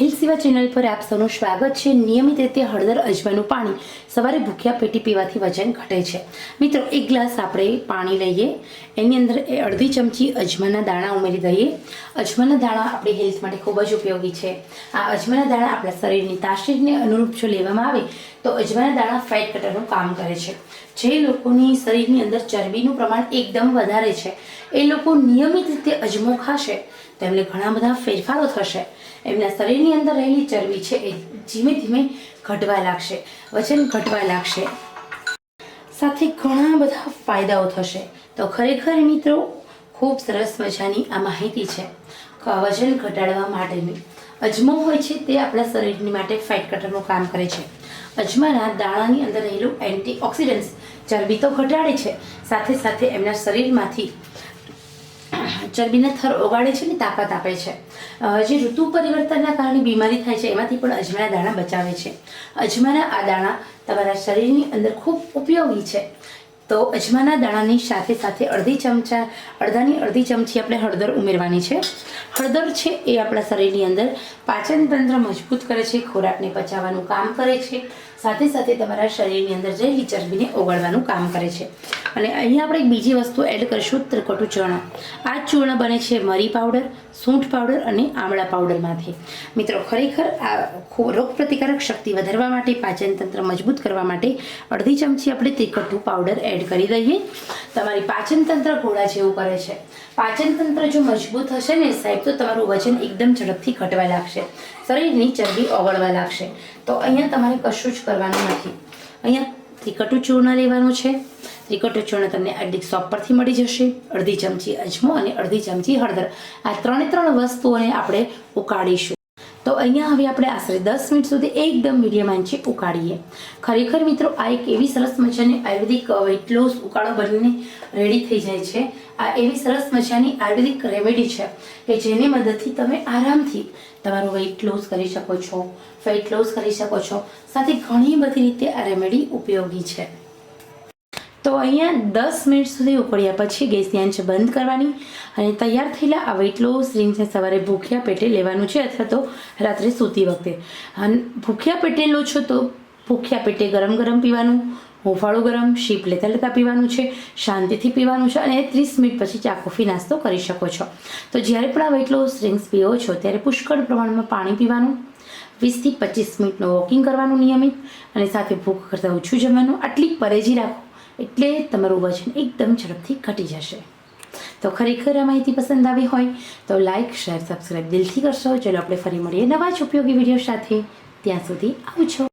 Health સેવા channel પર આપ સૌનું સ્વાગત છે. નિયમિત રીતે હળદર અજમાનું પાણી સવારે ભૂખ્યા પેટી પીવાથી વજન ઘટે છે. મિત્રો, એક ગ્લાસ આપણે પાણી લઈએ. એની અંદર અડધી ચમચી અજમાના દાણા ઉમેરી દઈએ. અજમાના દાણા આપણી હેલ્થ માટે ખૂબ જ ઉપયોગી છે. આ અજમાના દાણા આપણા શરીરની તાસીરને અનુરૂપ જો લેવામાં આવે તો અજમાના દાણા ફેટ કટરનું કામ કરે છે. જે લોકોની શરીરની અંદર ચરબીનું પ્રમાણ એકદમ વધારે છે. એ લોકો નિયમિત રીતે અજમો ખાશે. તો એમને ઘણા બધા ફેરફારો થશે. એમના શરીરની અંદર રહેલી ચરબી છે એ ધીમે ધીમે ઘટવા લાગશે. વજન ઘટવા લાગશે. સાથે ઘણા બધા ફાયદાઓ થશે. તો ખરેખર મિત્રો, ખૂબ સરસ મજાની આ માહિતી છે. વજન ઘટાડવા માટેની. અજમો હોય છે તે આપણા શરીરની માટે ફેટ કટરનું કામ કરે છે. અજમાના દાણાની અંદર રહેલું એન્ટીઓક્સિડન્ટ્સ ચરબી તો ઘટાડે છે. સાથે સાથે એમના શરીરમાંથી ચરબીના થર ઓગાળે છે અને તાકાત આપે છે. જે ઋતુ પરિવર્તનના કારણે બીમારી થાય છે એમાંથી પણ અજમાના દાણા બચાવે છે. અજમાના આ દાણા તમારા શરીરની અંદર ખૂબ ઉપયોગી છે. તો અજમાના દાણાની સાથે સાથે અડધી ચમચા, અડધાની અડધી ચમચી આપણે હળદર ઉમેરવાની છે. હળદર છે એ આપણા શરીરની અંદર પાચન તંત્ર મજબૂત કરે છે, ખોરાકને પચાવવાનું કામ કરે છે. સાથે સાથે તમારા શરીરની અંદર રહેલી ચરબીને ઓગાળવાનું કામ કરે છે. અને અહીંયા આપણે એક બીજી વસ્તુ એડ કરીશું, ત્રિકોટું ચૂર્ણ આ ચૂર્ણ બને છે મરી પાવડર, સૂંઠ પાવડર અને આમળા પાવડરમાંથી. મિત્રો, ખરેખર આ રોગપ્રતિકારક શક્તિ વધારવા માટે પાચન તંત્ર મજબૂત કરવા માટે અડધી ચમચી આપણે ત્રિકટું પાવડર એડ કરી દઈએ. તમારી પાચન તંત્ર ઘોડા જેવું કરે છે. પાચન તંત્ર જો મજબૂત હશે ને સાહેબ, તો તમારું વજન એકદમ ઝડપથી ઘટવા લાગશે. શરીરની ચરબી ઓગળવા લાગશે. તો અહીંયા તમારે કશું જ કરવાનું નથી. અહીંયા ત્રિકટું ચૂર્ણ લેવાનું છે. ત્રિકટું ચૂર્ણ તમને અડધી શોપ પરથી મળી જશે, અડધી ચમચી અજમો અને અડધી ચમચી હળદર. આ ત્રણે ત્રણ વસ્તુઓને આપણે ઉકાળીશું. તો અહીંયા હવે આપણે આશરે દસ મિનિટ સુધી એકદમ મીડિયમ આંચે ઉકાળીએ. ખરેખર મિત્રો, આ એક એવી સરસ મજાની આયુર્વેદિક વેટ ઉકાળો બનીને રેડી થઈ જાય છે. આ એવી સરસ મજાની આયુર્વેદિક રેમેડી છે કે જેની મદદથી તમે આરામથી તમારું વેઇટ લોસ કરી શકો છો ફેટ લોસ કરી શકો છો. સાથે ઘણી બધી રીતે આ રેમેડી ઉપયોગી છે. તો અહીંયા દસ મિનિટ સુધી ઉકળ્યા પછી ગેસની આંચ બંધ કરવાની અને તૈયાર થયેલા આ વેટ લોસ ડ્રિંક્સને સવારે ભૂખ્યા પેટે લેવાનું છે અથવા તો રાત્રે સૂતી વખતે. અને ભૂખ્યા પેટે લો છો તો ભૂખ્યા પેટે ગરમ ગરમ પીવાનું, હુંફાળું ગરમ, શીપ લેતા લેતા પીવાનું છે, શાંતિથી પીવાનું છે અને ત્રીસ મિનિટ પછી ચા, કોફી, નાસ્તો કરી શકો છો. તો જ્યારે પણ આ વેટ લોસ ડ્રિંક્સ પીવો છો ત્યારે પુષ્કળ પ્રમાણમાં પાણી પીવાનું, વીસથી પચીસ મિનિટનું વોકિંગ કરવાનું નિયમિત અને સાથે ભૂખ કરતાં ઓછું જમવાનું. આટલી પરેજી રાખો એટલે તમારું વજન એકદમ ઝડપથી ઘટી જશે. તો ખરેખર આ માહિતી પસંદ આવી હોય તો લાઇક શેર સબસ્ક્રાઈબ દિલથી કરશો. ચલો આપણે ફરી મળીએ નવા જ ઉપયોગી વીડિયો સાથે. ત્યાં સુધી આવજો.